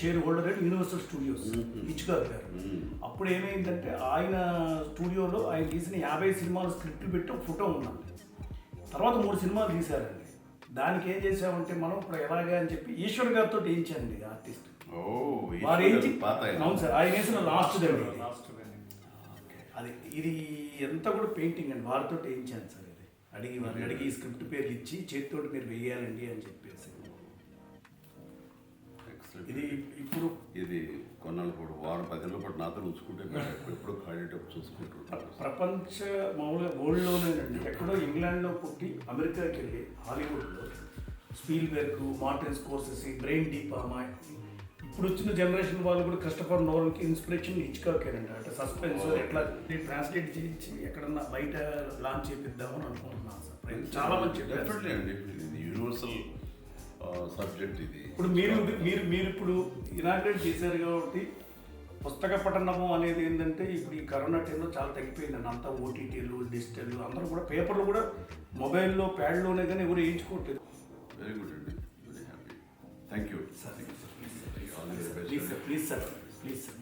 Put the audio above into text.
Share holder and universal studios ఇచ్చుకారు గారు. అప్పుడు ఏమైందంటే ఆయన స్టూడియోలో ఆయన తీసిన యాభై సినిమాల స్క్రిప్ట్లు పెట్టి ఫోటో ఉన్నాం. తర్వాత మూడు సినిమాలు తీశారండి. దానికి ఏం చేసామంటే మనం ఇప్పుడు ఎలాగా అని చెప్పి ఈశ్వర్ గారితో వేయించండి ఆర్టిస్ట్ ఓ వారు. అవును సార్ ఆయన వేసిన లాస్ట్ దగ్గర లాస్ట్ అది ఇది ఎంత కూడా పెయింటింగ్ అండి. వారితో వేయించాను సార్ ఇది? అడిగి వారిని అడిగి ఈ స్క్రిప్ట్ పేర్లు ఇచ్చి చేతితోటి మీరు వెయ్యాలండి అని చెప్పేసి. పాటు వారం పది నెలల పాటు నాతో ఉంచుకుంటే ఎప్పుడు ఖాళీ టైం చూసుకుంటుంటారు ప్రపంచ మామూలుగా వరల్డ్లోనేనండి ఎక్కడో ఇంగ్లాండ్లో పుట్టి అమెరికాకి వెళ్ళి హాలీవుడ్లో స్పీల్ బెర్గ్ మార్టిన్ స్కోర్సెస్ బ్రెయిన్ డీప్ అమ్మాయి ఇప్పుడు వచ్చిన జనరేషన్ వాళ్ళు కూడా క్రిస్టఫర్ నోరన్కి ఇన్స్పిరేషన్ ఇచ్చుకోకేనండి అంటే సస్పెన్స్ ఎట్లా ట్రాన్స్లేట్ చేయించి ఎక్కడన్నా బయట లాంచ్ చేపిద్దామని అనుకుంటున్నాను సార్. చాలా చెప్పారు డెఫినెట్లీ అండి. ఇది యూనివర్సల్ సబ్జెక్ట్ ఇది. ఇప్పుడు మీరు మీరు మీరు ఇప్పుడు ఇనాగ్రేట్ చేశారు కాబట్టి పుస్తక పఠనము అనేది ఏంటంటే ఇప్పుడు ఈ కరోనా టైంలో చాలా తగ్గిపోయిందండి అంతా ఓటీటీలు డిజిటల్ అందరూ కూడా పేపర్లు కూడా మొబైల్లో ప్యాడ్లోనే కానీ ఎవరు వేయించుకోవట్లేదు. వెరీ గుడ్ అండి very happy thank you sir please sir please sir please sir